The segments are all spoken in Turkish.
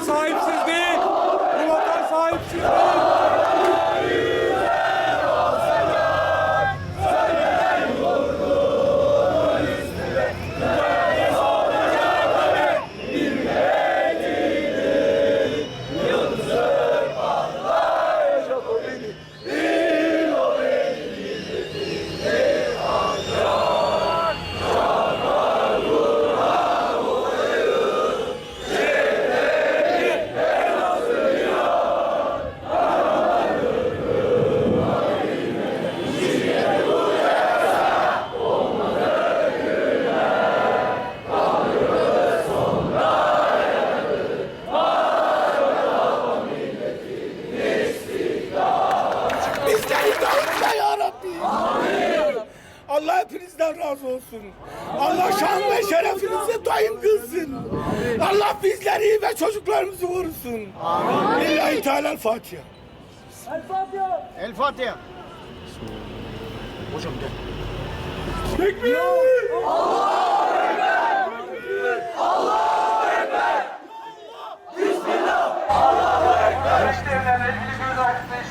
sahipsiz değil. Bu vatan sahipsiz değil. Allah hepinizden razı olsun. Allah şan ve şerefinizi daim kılsın. Allah bizleri ve çocuklarımızı korusun. Lillahi Teala El Fatiha. El Fatiha. El Fatiha. Hocam gel. Tekbir! Allahu Ekber! Allahu Ekber! Bismillah! Allahu Ekber!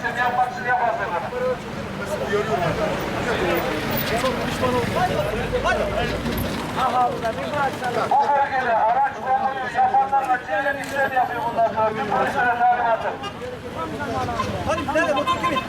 İşlem yapmak için yaparsınız. Bu bölgede araç konvoyu yapanlarla çeyrek işlem yapıyor bundan sonra. Bir polislere talimatı. Hadi nerede motor kimin?